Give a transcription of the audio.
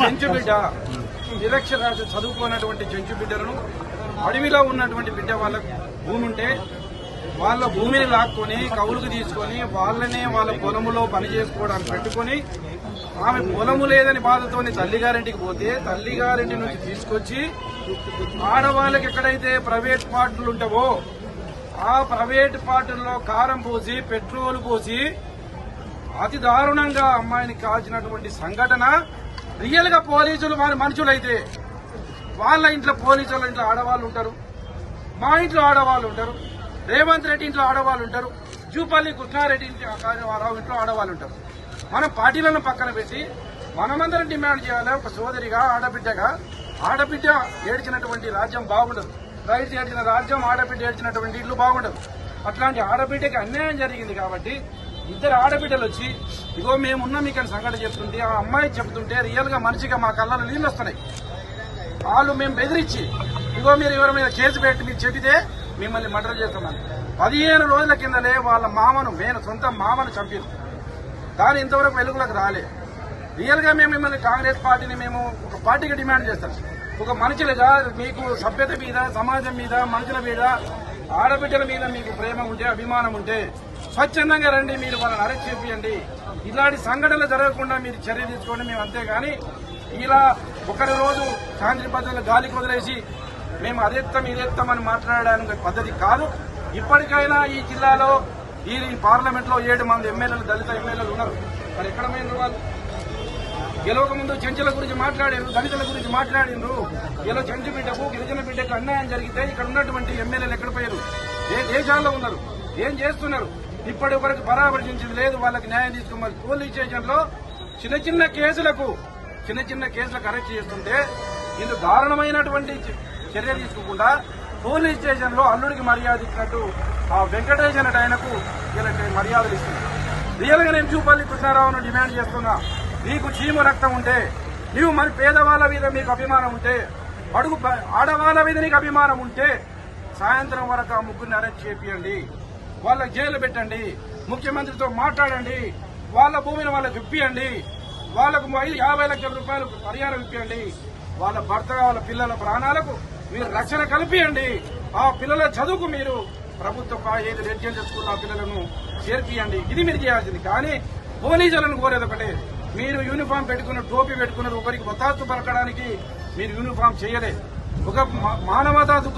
చెంచు బిడ్డ. నిరక్షర చదువుకున్నటువంటి చెంచు బిడ్డలను అడవిలో ఉన్నటువంటి బిడ్డ వాళ్ళకు భూమి ఉంటే వాళ్ళ భూమిని లాక్కొని కవులుకు తీసుకొని వాళ్ళనే వాళ్ళ పొలములో పని చేసుకోవడానికి పెట్టుకొని ఆమె పొలము లేదని బాధతోని తల్లిగారింటికి పోతే తల్లిగారింటి నుంచి తీసుకొచ్చి ఆడవాళ్ళకి ఎక్కడైతే ప్రైవేట్ పార్టీలు ఉంటావో ఆ ప్రైవేట్ పార్టీల్లో కారం పోసి పెట్రోల్ పోసి అతి దారుణంగా అమ్మాయిని కాల్చినటువంటి సంఘటన రియల్గా పోలీసులు మన మనుషులైతే వాళ్ళ ఇంట్లో పోలీసుల ఇంట్లో ఆడవాళ్ళు ఉంటారు. మా ఇంట్లో ఆడవాళ్ళు ఉంటారు. రేవంత్ రెడ్డి ఇంట్లో ఆడవాళ్ళు ఉంటారు. జూపల్లి కృష్ణారెడ్డి ఇంటి రావు ఇంట్లో ఆడవాళ్ళు ఉంటారు. మనం పార్టీలను పక్కన పెట్టి మనమందరం డిమాండ్ చేయాలి. ఒక సోదరిగా ఆడబిడ్డగా ఆడబిడ్డ ఏడ్చినటువంటి రాజ్యం బాగుండదు. రైతు ఏడ్చిన రాజ్యం ఆడబిడ్డ ఏడ్చినటువంటి ఇల్లు బాగుండదు. అట్లాంటి ఆడబిడ్డకి అన్యాయం జరిగింది కాబట్టి ఇద్దరు ఆడబిడ్డలు వచ్చి ఇగో మేమున్నాం ఇక్కడ సంఘటన చెప్తుంటే ఆ అమ్మాయి చెప్తుంటే రియల్గా మనిషిగా మా కళ్ళలో నీళ్ళు వస్తున్నాయి. వాళ్ళు మేము బెదిరించి ఇగో మీరు ఎవరి మీద కేసు పెట్టి మీరు చెబితే మిమ్మల్ని మర్డర్ చేస్తున్నాను పదిహేను రోజుల కిందనే వాళ్ళ మామను నేను సొంత మామను చంపాను దాని ఇంతవరకు వెలుగులకు రాలే. రియల్గా మేము మిమ్మల్ని కాంగ్రెస్ పార్టీని మేము ఒక పార్టీగా డిమాండ్ చేస్తాం. ఒక మనుషులుగా మీకు సభ్యత మీద సమాజం మీద మనుషుల మీద ఆడబిడ్డల మీద మీకు ప్రేమ ఉంటే అభిమానం ఉంటే స్వచ్ఛందంగా రండి మీరు వాళ్ళని అరెస్ట్ చేపియండి. ఇలాంటి సంఘటనలు జరగకుండా మీరు చర్య తీసుకోండి మేము అంతేగాని ఇలా ఒకరి రోజు శాంతి భద్రతలు గాలికి వదిలేసి మేము అదెత్తం ఇదెత్తం అని మాట్లాడడానికి పద్ధతి కాదు. ఇప్పటికైనా ఈ జిల్లాలో ఈ పార్లమెంట్లో ఏడు మంది ఎమ్మెల్యేలు దళిత ఎమ్మెల్యేలు ఉన్నారు. మరి ఎక్కడ పోయినారు వాళ్ళు? గెలవక ముందు చెంచుల గురించి మాట్లాడారు దళితుల గురించి మాట్లాడిండ్రు ఇలా చెంచు బిడ్డకు గిరిజన బిడ్డకు అన్యాయం జరిగితే ఇక్కడ ఉన్నటువంటి ఎమ్మెల్యేలు ఎక్కడ పోయారు? ఏ దేశాల్లో ఉన్నారు? ఏం చేస్తున్నారు? ఇప్పటి వరకు పరామర్శించింది లేదు. వాళ్ళకి న్యాయం తీసుకోమని పోలీస్ స్టేషన్లో చిన్న చిన్న కేసులకు చిన్న చిన్న కేసులకు అరెస్ట్ చేస్తుంటే ఇందు దారుణమైనటువంటి చర్య తీసుకోకుండా పోలీస్ స్టేషన్లో అల్లుడికి మర్యాద ఇచ్చినట్టు ఆ వెంకటేష్ అనే ఆయనకు ఇలాంటి మర్యాదలు ఇస్తున్నారు రియల్గా నేను చూపల్లి కృష్ణారావును డిమాండ్ చేస్తున్నా. నీకు చీమ రక్తం ఉంటే నీవు మరి పేదవాళ్ళ మీద మీకు అభిమానం ఉంటే అడుగు ఆడవాళ్ళ మీద నీకు అభిమానం ఉంటే సాయంత్రం వరకు ఆ ముగ్గురిని అరెస్ట్ చేపియండి. వాళ్ళ జైలు పెట్టండి ముఖ్యమంత్రితో మాట్లాడండి వాళ్ళ భూమిని వాళ్ళకి ఇప్పియండి వాళ్ళకు ఐదు యాభై లక్షల రూపాయలు పరిహారం ఇప్పియండి వాళ్ళ భర్త వాళ్ళ పిల్లల ప్రాణాలకు మీరు రక్షణ కల్పియండి. ఆ పిల్లల చదువుకు మీరు ప్రభుత్వ పా- ఏది రెసిడెన్షియల్ స్కూల్ ఆ పిల్లలను చేర్పియండి. ఇది మీరు చేయాల్సింది. కానీ పోలీసులను కోరేది ఒకటే మీరు యూనిఫామ్ పెట్టుకున్న టోపీ పెట్టుకున్నది ఒకరికి వతాత్తు పలకడానికి మీరు యూనిఫామ్ చేయలేదు. ఒక మానవతా దుఃఖ